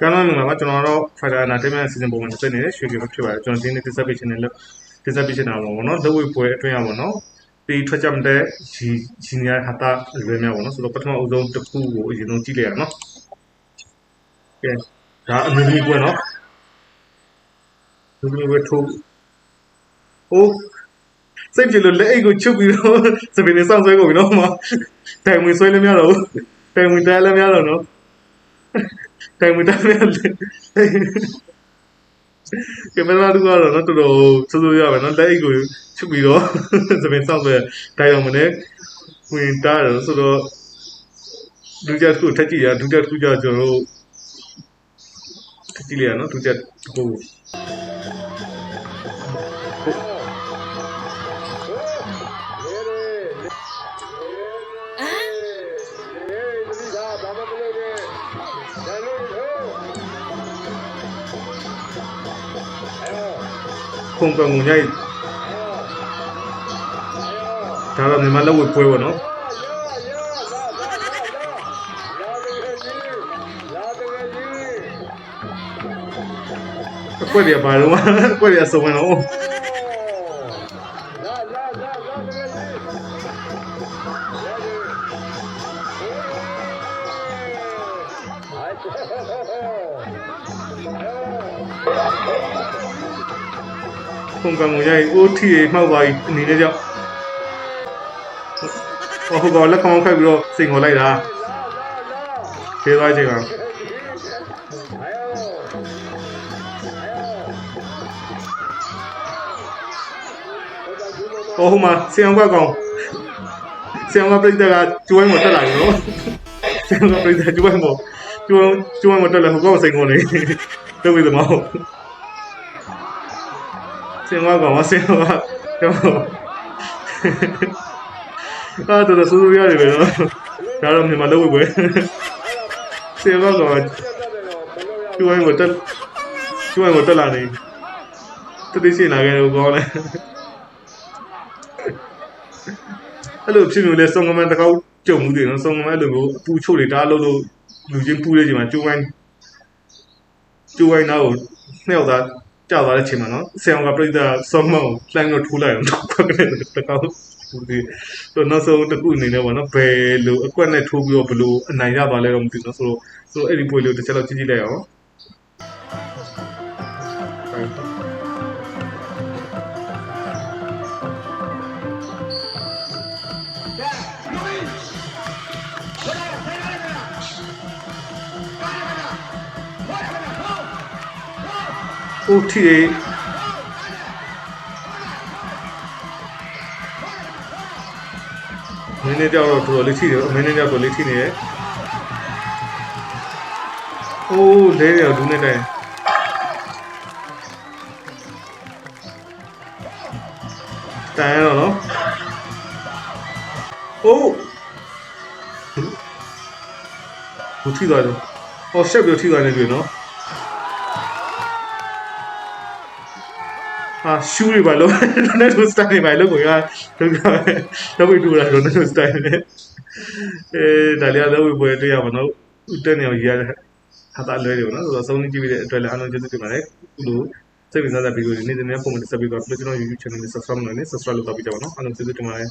ကမ်းလို့မှာကျွန်တော်တော့ Fighter Entertainment Season ပုံမှန်တစ်နေရွှေပြည်ဖြစ်ပါတယ်ကျွန်တော်ဒီနေ့ dissertation နဲ့ dissertation တာပေါ့နော်လက်ဝဲပွဲအတွင်းရပါတော့ဒီထွက်ကြမတဲ့ရီရီညာဟာတာလွယ်များပေါ့နော်ဆိုတော့ပထမအဦးဆုံးတစ်ခုကိုအရင်ဆုံးကြည့်လိုက်ရအောင်နော်ကဲဒါအမျိုးသမီးပွဲနော်အမျိုးသမီးပွဲထိုးဟိုးစိတ်ကြည်လို့လက်အိတ်ကိုချုပ်ပြီးတော့စပင်းနဲ့စောင့်ဆွဲကုန်ပြီနော်မတိုင်ဝင်ဆွဲလည်းမရတော့ဘူးတိုင်ဝင်တဲလည်းမရတော့နော် တိုင်ဝင်တဲလည်းမရကင်မရာတူကတော့နော်တော်တော်စိုးစိုးရပါနော်လက်အိတ်ကိုချုပ်ပြီးတော့စပင်းစောင့်ဆွဲတိုင်အောင်မနဲ့ဝင်တားတယ်ဆိုတော့ဒုတိယတစ်ခုထက်ကြည့်ရဒုတိယတစ်ခုကျကျွန်တော်တို့ကြည့်လိုက်ရနော်ဒုတိယတစ်ခု ခုံကံငုံညိုက်ဒါတော့မြန်မာလက်ဝဲပွဲ ပေါ့နော်အကွက်ရပါတော့အကွက်ရဆုံးမနော်ခုံကံငုံညိုက် OT ရေမှောက်သွားပြီအနေနဲ့ကြောင့်ဟောဟိုကောင်လက်ကောင်ခိုက်ပြီးတော့စိန်ခေါ်လိုက်တာသေးသွားချိန်မှာဟောဟိုမှာဆီအောင်ကကောင်ဆီအောင်ကပြိတ္တကကျွိုင်းမတက်လာဘူးနော်ဆီအောင်ကပြိတ္တကျွိုင်းမကျွိုင်းကျွိုင်းမတက်လာဟိုကောင်စိန်ခေါ်နေတော့ပြီးသမော ဆင်မကောင်မဆင်မကောင်အာတော်တော်ဆိုးဆိုးရတယ်ပဲနော်ဒါတော့မြန်မာလောက်ဝဲပဲဆင်မကောင်ကျွိုင်းမတက်ကျွိုင်းမတက်လာနေတတိရှိလာခဲ့တော့ကောင်းတယ်အဲ့လိုဖြစ်လို့လဲစုံကမန်တစ်ခေါက်ကြုံမှုတွေနော်စုံကမန်အဲ့လိုမျိုးအပူချို့တွေဒါလို့လို့လူချင်းပူတဲ့ချိန်မှာကျွိုင်းကျွိုင်းနာကိုနှောက်သား ကြောက်သွားတဲ့ချိန်မှာနော်ဆင်အောင်ကပြိတ္တာစောမောင်းလှမ်းတော့ထိုးလိုက်အောင်တော့ကနေတကောက်ဘူးဒီတော့နောက်ဆုံးတစ်ခုအနေနဲ့ပေါ့နော်ဘယ်လိုအကွက်နဲ့ထိုးပြီးတော့ဘယ်လိုအနိုင်ရပါလဲတော့မသိဘူးနော်ဆိုတော့ဆိုတော့အဲ့ဒီပွဲလေးတစ်ချက်တော့ကြည့်ကြည့်လိုက်အောင် ဟိုထီရေမင်းနဲ့ကြောက်တော့တော်တော်လေးထိတယ်မင်းနဲ့ကြောက်တော်လေးထိနေရဲ့အိုးလဲရဒူးနဲ့တိုင်တိုင်ရတော့နော်အိုးဘူးထိသွားတယ်ဟောရှက်ပြီးထိသွားနေပြီနော် ဟာရှူးတွေပါလုံးလုံးတို့စတိုင်တွေပါလုံးကိုကလုံးကလုံးဝတူတာလုံးတို့စတိုင်တွေအဲဒါလည်းလုံးဝပွဲတွေ့ရပါတော့ဦးတက်နေအောင်ရရတဲ့ဟာတာလွဲတွေကိုနော်ဆိုတော့စုံနေကြည့်ပြီးတဲ့အတွက်လည်းအားလုံးကျေးဇူးတင်ပါတယ်ခုလိုစိတ်ဝင်စားတဲ့ဗီဒီယိုတွေနေ့စဉ်နဲ့ပုံမှန်ဆက်ပြီးတော့ကျွန်တော် YouTube channel နဲ့ subscribe လုပ်နေ subscribe လုပ်တော့ပြီးကြပါနော်အားလုံးကျေးဇူးတင်ပါတယ်